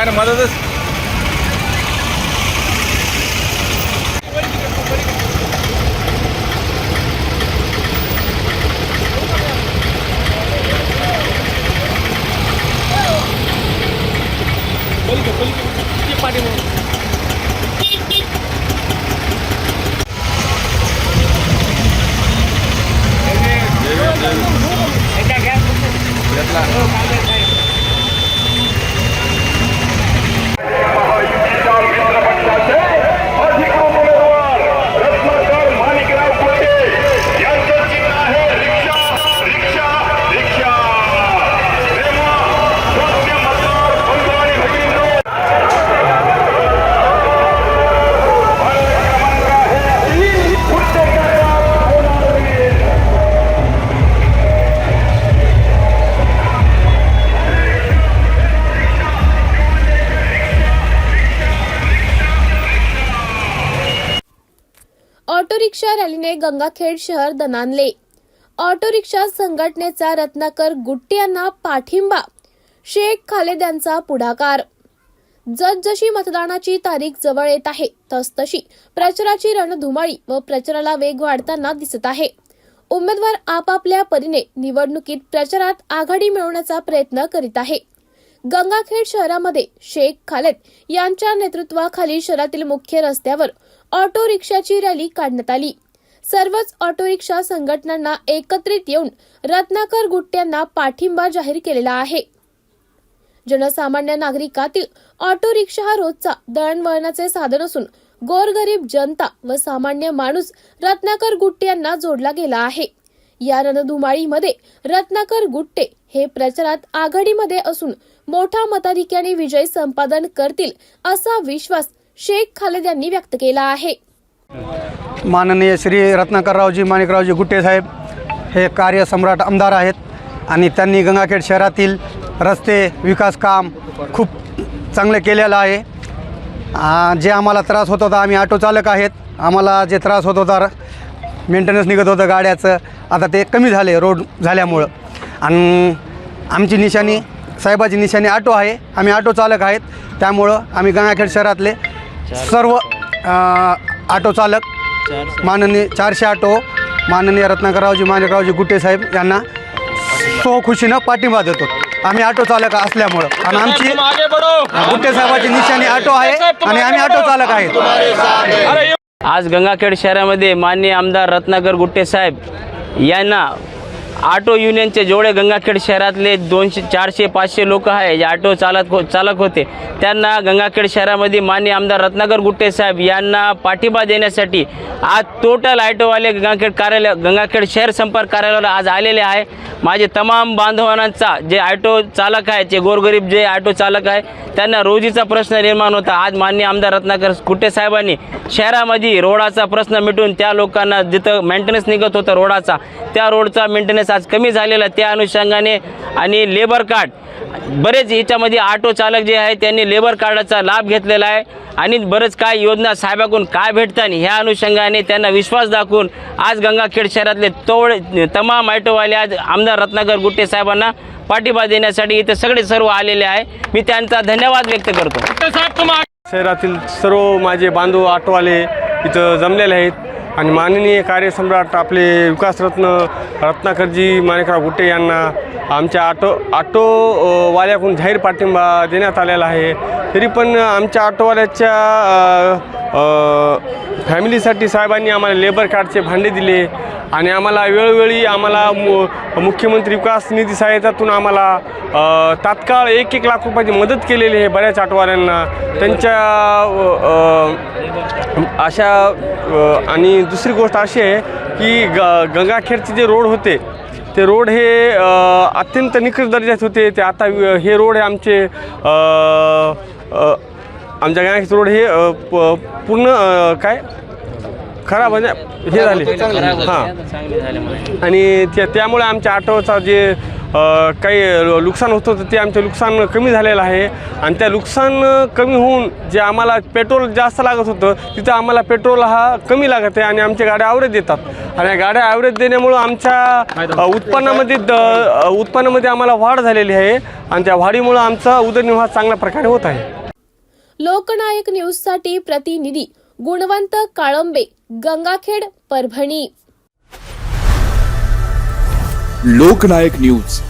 काय ना auto rickshaw रॅलीने गंगाखेड शहर दणानले. ऑटो रिक्षा संघटनेचा रत्नाकर गुट्टे यांना पाठिंबा. शेख खालेद यांचा पुढाकार. जसजशी मतदानाची तारीख जवळ येत आहे तसतशी प्रचाराची रणधुमाळी व प्रचाराला वेग वाढताना दिसत आहे. उमेदवार आपापल्या परीने निवडणुकीत प्रचारात आघाडी मिळवण्याचा प्रयत्न करीत आहे. गंगाखेड शहरामध्ये शेख खालेद यांच्या नेतृत्वाखाली शहरातील मुख्य रस्त्यावर ऑटो रिक्षाची रॅली काढण्यात आली. सर्वच ऑटो रिक्षा संघटनांना एकत्रित येऊन रत्नाकर गुट्ट्यांना पाठिंबा जाहीर केलेला आहे. जनसामान्य नागरिकातील ऑटो रिक्षा हा रोजचा दळणवळणाचे साधन असून गोरगरीब जनता व सामान्य माणूस रत्नाकर गुट्टे यांना जोडला गेला आहे. या रणधुमाळीमध्ये रत्नाकर गुट्टे हे प्रचारात आघाडीमध्ये असून मोठा मताधिक्याने विजय संपादन करतील असा विश्वास शेख खालेद यांनी व्यक्त केला आहे. माननीय श्री रत्नाकररावजी माणिकरावजी गुट्टे साहेब हे कार्यसम्राट आमदार आहेत आणि त्यांनी गंगाखेड शहरातील रस्ते विकास काम खूप चांगलं केलेलं आहे. जे आम्हाला त्रास होत होता आम्ही ऑटो चालक आहेत. आम्हाला जे त्रास होत होता मेंटेनन्स निघत होतं गाड्याचं आता ते कमी झाले रोड झाल्यामुळं. आणि आमची निशाणी साहेबाची निशाणी ऑटो आहे. आम्ही ऑटो चालक आहेत. त्यामुळं आम्ही गंगाखेड शहरातले सर्व ऑटो चालक माननीय चारशे ऑटो माननीय रत्नाकररावजी माणिकरावजी गुट्टे साहेब यांना स्वखुशीनं पाठिंबा देतो. आम्ही ऑटो चालक असल्यामुळं. आणि आमची गुट्टे साहेबाची निशाणी ऑटो आहे आणि आम्ही ऑटो चालक आहेत आज गंगाखेड शहरामध्ये माननीय आमदार रत्नाकर गुट्टे साहेब यांना ऑटो युनियनचे जेवढे गंगाखेड शहरातले दोनशे चारशे पाचशे लोक आहे जे ऑटो चालक हो चालक होते. त्यांना गंगाखेड शहरामध्ये माननीय आमदार रत्नाकर गुट्टे साहेब यांना पाठिंबा देण्यासाठी आज टोटल ऑटोवाले गंगाखेड कार्यालय गंगाखेड शहर संपर्क कार्यालयावर आज आलेले आहे. माझे तमाम बांधवांचा जे ऑटो चालक आहे जे गोरगरीब जे ऑटो चालक आहे त्यांना रोजीचा प्रश्न निर्माण होता. आज माननीय आमदार रत्नाकर गुट्टे साहेबांनी शहरामध्ये रोडाचा प्रश्न मिटून त्या लोकांना जिथं मेंटेनन्स निघत होतं रोडाचा त्या रोडचा मेंटेनन्स आज कमी झालेला आहे. त्या अनुषंगाने आणि लेबर कार्ड बरेच याच्यामध्ये ऑटो चालक जे आहे त्यांनी लेबर कार्डाचा लाभ घेतलेला आहे. आणि बरेच काय योजना साहेबाकडून काय भेटतात ह्या अनुषंगाने त्यांना विश्वास दाखवून आज गंगाखेड शहरातले तोड तमाम ऑटोवाले आज आमदार रत्नाकर गुट्टे साहेबांना पाठिंबा देण्यासाठी इथे सगळे सर्व आलेले आहे. मी त्यांचा धन्यवाद व्यक्त करतो. शहरातील सर्व माझे बांधव ऑटोवाले इथं जमलेले आहेत. आणि माननीय कार्यसम्राट आपले विकासरत्न रत्नाकरजी माणिकराव गुट्टे यांना आमच्या ऑटो आटोवाल्याकडून जाहीर पाठिंबा देण्यात आलेला आहे. तरी पण आमच्या ऑटोवाल्याच्या फॅमिलीसाठी साहेबांनी आम्हाला लेबर कार्डचे भांडे दिले. आणि आम्हाला वेळोवेळी आम्हाला मु मुख्यमंत्री विकास निधी सहायतातून आम्हाला तात्काळ एक एक लाख रुपयाची मदत केलेली आहे बऱ्याच ऑटोवाल्यांना त्यांच्या अशा आणि दुसरी गोष्ट अशी आहे की ग गंगाखेडचे जे रोड होते ते रोड हे अत्यंत निकृष्ट दर्जाचे होते. ते आता हे रोड हे आमचे आमच्या गंगाखेड रोड हे प- पूर्ण काय? खराब म्हणजे हे झाले. हां. आणि त्या त्यामुळे आमच्या ऑटोचा जे काही नुकसान होत होतं ते आमचे नुकसान कमी झालेलं आहे. आणि त्या नुकसान कमी होऊन जे आम्हाला पेट्रोल जास्त लागत होतं तिथं आम्हाला पेट्रोल हा कमी लागत आहे आणि आमच्या गाड्या ॲव्हरेज देतात. आणि या गाड्या ॲव्हरेज देण्यामुळं आमच्या उत्पन्नामध्ये द उत्पन्नामध्ये आम्हाला वाढ झालेली आहे. आणि त्या वाढीमुळं आमचा उदरनिर्वाह चांगल्या प्रकारे होत आहे. लोकनायक न्यूजसाठी प्रतिनिधी गुणवंत काळंबे. गंगाखेड परभणी. लोकनायक न्यूज.